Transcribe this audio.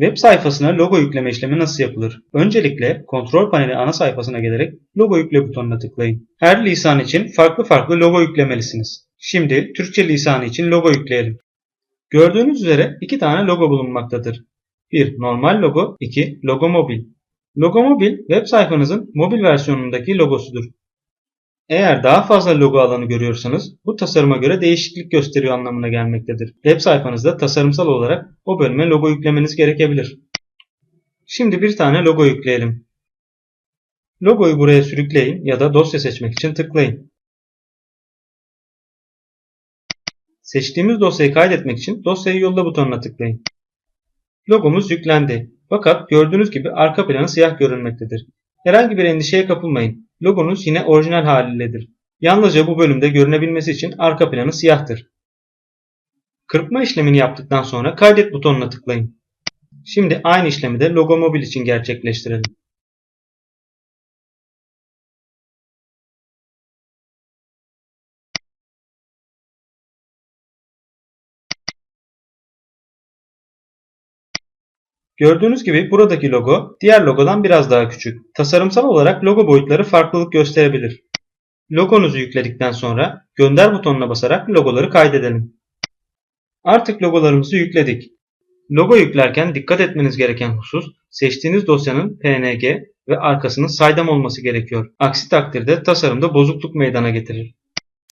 Web sayfasına logo yükleme işlemi nasıl yapılır? Öncelikle kontrol paneli ana sayfasına gelerek logo yükle butonuna tıklayın. Her lisan için farklı farklı logo yüklemelisiniz. Şimdi Türkçe lisanı için logo yükleyelim. Gördüğünüz üzere iki tane logo bulunmaktadır. Bir normal logo, iki logo mobil. Logo mobil web sayfanızın mobil versiyonundaki logosudur. Eğer daha fazla logo alanı görüyorsanız bu tasarıma göre değişiklik gösteriyor anlamına gelmektedir. Web sayfanızda tasarımsal olarak o bölüme logo yüklemeniz gerekebilir. Şimdi bir tane logo yükleyelim. Logoyu buraya sürükleyin ya da dosya seçmek için tıklayın. Seçtiğimiz dosyayı kaydetmek için dosyayı yolla butonuna tıklayın. Logomuz yüklendi. Fakat gördüğünüz gibi arka planı siyah görünmektedir. Herhangi bir endişeye kapılmayın. Logonuz yine orijinal haliyledir. Yalnızca bu bölümde görünebilmesi için arka planı siyahtır. Kırpma işlemini yaptıktan sonra kaydet butonuna tıklayın. Şimdi aynı işlemi de logo mobil için gerçekleştirelim. Gördüğünüz gibi buradaki logo diğer logodan biraz daha küçük. Tasarımsal olarak logo boyutları farklılık gösterebilir. Logonuzu yükledikten sonra gönder butonuna basarak logoları kaydedelim. Artık logolarımızı yükledik. Logo yüklerken dikkat etmeniz gereken husus seçtiğiniz dosyanın PNG ve arkasının saydam olması gerekiyor. Aksi takdirde tasarımda bozukluk meydana getirir.